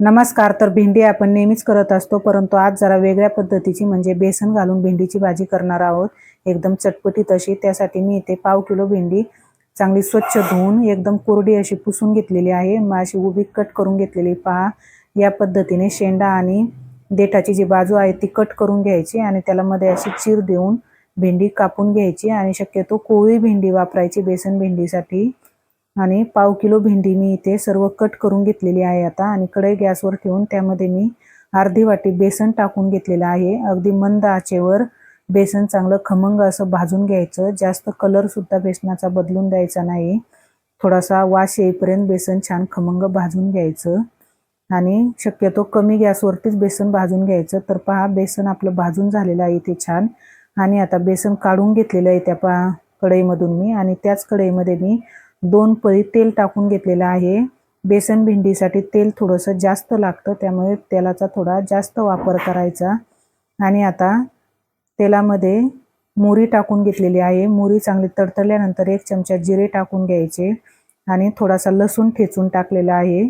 नमस्कार तर भेंडी आपण नेहमीच करत असतो परंतु आज जरा वेगळ्या पद्धतीची म्हणजे बेसन घालून भेंडीची भाजी करणार आहोत. एकदम चटपटीत अशी त्यासाठी मी इथे पाव किलो भेंडी चांगली स्वच्छ धुवून एकदम कोरडी अशी पुसून घेतलेली आहे. मग अशी उभी कट करून घेतलेली पहा. या पद्धतीने शेंडा आणि देठाची जी बाजू आहे ती कट करून घ्यायची आणि त्याला मध्ये अशी चीर देऊन भेंडी कापून घ्यायची. आणि शक्यतो कोळी भेंडी वापरायची बेसन भेंडीसाठी. आणि पाव किलो भेंडी मी इथे सर्व कट करून घेतलेली आहे आता. आणि कढई गॅसवर ठेवून त्यामध्ये मी अर्धी वाटी बेसन टाकून घेतलेलं आहे. अगदी मंद आचेवर बेसन चांगलं खमंग असं भाजून घ्यायचं. जास्त कलर सुद्धा बेसनाचा बदलून द्यायचा नाही. थोडासा वास येईपर्यंत बेसन छान खमंग भाजून घ्यायचं. आणि शक्यतो कमी गॅसवरतीच बेसन भाजून घ्यायचं. तर पहा बेसन आपलं भाजून झालेलं आहे इथे छान. आणि आता बेसन काढून घेतलेलं आहे त्या पहा कढईमधून मी. आणि त्याच कढईमध्ये मी दोन पळी तेल टाकून घेतलेलं आहे. बेसन भेंडीसाठी तेल थोडंसं जास्त लागतं त्यामुळे तेलाचा थोडा जास्त वापर करायचा. आणि आता तेलामध्ये मोरी टाकून घेतलेली आहे. मोरी चांगली तडतडल्यानंतर एक चमचा जिरे टाकून घ्यायचे आणि थोडासा लसूण ठेचून टाकलेला आहे.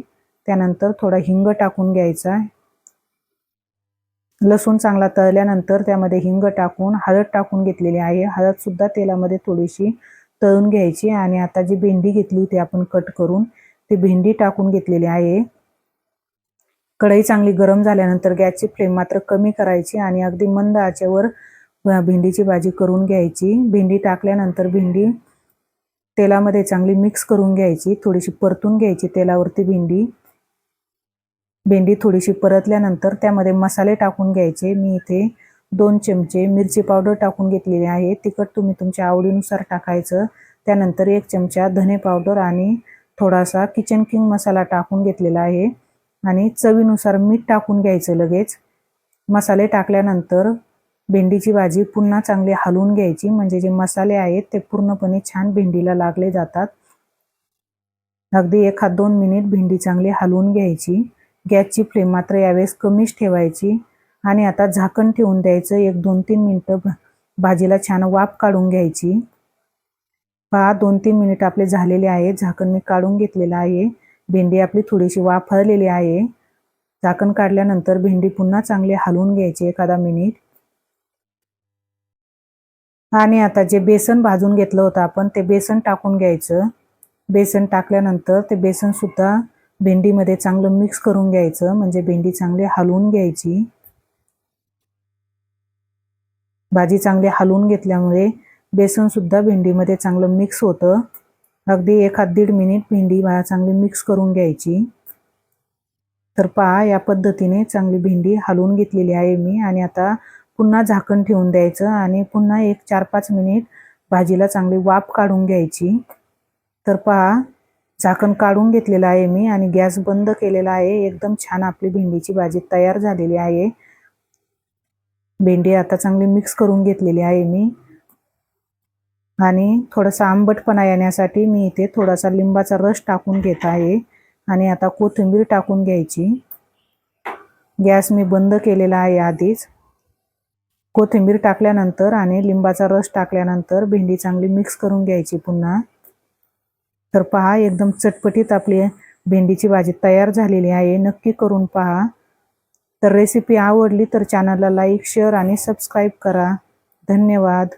त्यानंतर थोडा हिंग टाकून घ्यायचा. लसूण चांगला तळल्यानंतर त्यामध्ये हिंग टाकून हळद टाकून घेतलेली आहे. हळदसुद्धा तेलामध्ये थोडीशी तळून घ्यायची आणि आता जी भेंडी घेतली होती आपण कट करून ती भेंडी टाकून घेतलेली आहे. कढई चांगली गरम झाल्यानंतर गॅसची फ्लेम मात्र कमी करायची आणि अगदी मंद आचेवर भेंडीची भाजी करून घ्यायची. भेंडी टाकल्यानंतर भेंडी तेलामध्ये चांगली मिक्स करून घ्यायची. थोडीशी परतून घ्यायची तेलावरती भेंडी. भेंडी थोडीशी परतल्यानंतर त्यामध्ये मसाले टाकून घ्यायचे. मी इथे दोन चमचे मिरची पावडर टाकून घेतलेली आहे. तिखट तुम्ही तुमच्या आवडीनुसार टाकायचं. त्यानंतर एक चमचा धने पावडर आणि थोडासा किचन किंग मसाला टाकून घेतलेला आहे. आणि चवीनुसार मीठ टाकून घ्यायचं लगेच. मसाले टाकल्यानंतर भेंडीची भाजी पुन्हा चांगली हलवून घ्यायची. म्हणजे जे मसाले आहेत ते पूर्णपणे छान भेंडीला लागले जातात. अगदी एखाद दोन मिनिट भेंडी चांगली हलवून घ्यायची. गॅसची फ्लेम मात्र यावेळेस कमीच ठेवायची. आणि आता झाकण ठेवून द्यायचं. एक दोन तीन मिनटं भाजीला छान वाफ काढून घ्यायची. पहा दोन तीन मिनिट आपले झालेले आहे. झाकण मी काढून घेतलेलं आहे. भेंडी आपली थोडीशी वाफरलेली आहे. झाकण काढल्यानंतर भेंडी पुन्हा चांगली हलवून घ्यायची एखादा मिनिट. आणि आता जे बेसन भाजून घेतलं होतं आपण ते बेसन टाकून घ्यायचं. बेसन टाकल्यानंतर ते बेसन सुद्धा भेंडीमध्ये चांगलं मिक्स करून घ्यायचं. म्हणजे भेंडी चांगली हलवून घ्यायची. भाजी चांगली हलवून घेतल्यामुळे बेसनसुद्धा भेंडीमध्ये चांगलं मिक्स होतं. अगदी एखाद दीड मिनिट भेंडी चांगली मिक्स करून घ्यायची. तर पहा या पद्धतीने चांगली भेंडी हलवून घेतलेली आहे मी. आणि आता पुन्हा झाकण ठेवून द्यायचं आणि पुन्हा एक चार पाच मिनिट भाजीला चांगली वाफ काढून घ्यायची. तर पहा झाकण काढून घेतलेलं आहे मी आणि गॅस बंद केलेला आहे. एकदम छान आपली भेंडीची भाजी तयार झालेली आहे. भेंडी आता चांगली मिक्स करून घेतलेली आहे मी. आणि थोडासा आंबटपणा येण्यासाठी मी इथे थोडासा लिंबाचा रस टाकून घेत आहे. आणि आता कोथिंबीर टाकून घ्यायची. गॅस मी बंद केलेला आहे आधीच. कोथिंबीर टाकल्यानंतर आणि लिंबाचा रस टाकल्यानंतर भेंडी चांगली मिक्स करून घ्यायची पुन्हा. तर पहा एकदम चटपटीत आपली भेंडीची भाजी तयार झालेली आहे. नक्की करून पहा. तर रेसिपी आवडली तर चॅनलला लाईक शेअर आणि सबस्क्राईब करा. धन्यवाद.